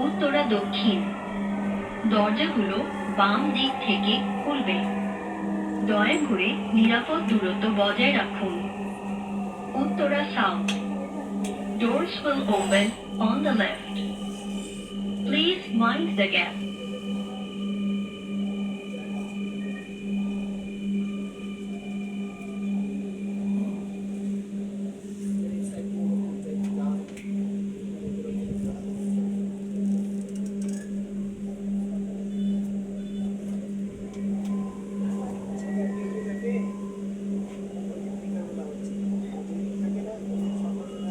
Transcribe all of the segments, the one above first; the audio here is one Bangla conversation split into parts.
উত্তরা দক্ষিণ দরজাগুলো বাম দিক থেকে খুলবে দয়া করে নিরাপদ দূরত্ব বজায় রাখুন Uttara South Doors will open on the left. Please mind the gap.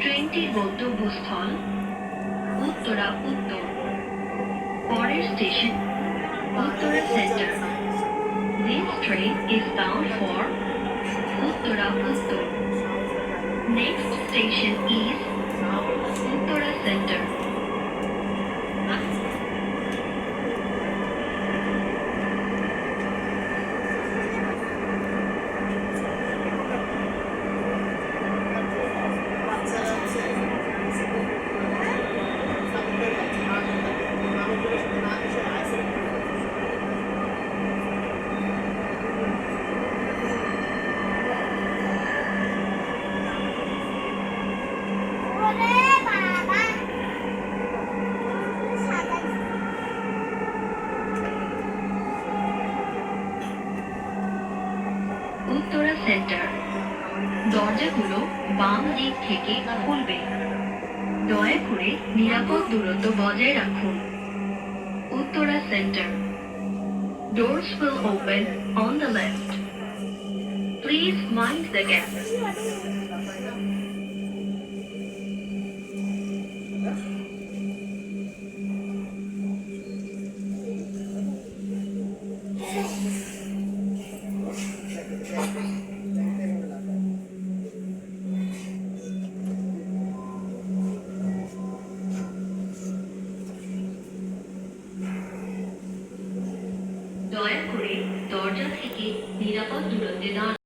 ট্রেনটির গন্তব্যস্থল উত্তরা উত্তর পরের station Uttara center This train is bound for Uttara Uttar. Next station is Center দরজাগুলো বাম দিক থেকে খুলবে দয়া করে নিরাপদ দূরত্ব বজায় রাখুন Uttara Center Doors will open on the left. Please mind the gap. দয়া করে দরজা থেকে নিরাপদ দূরত্বে দাঁড়ান।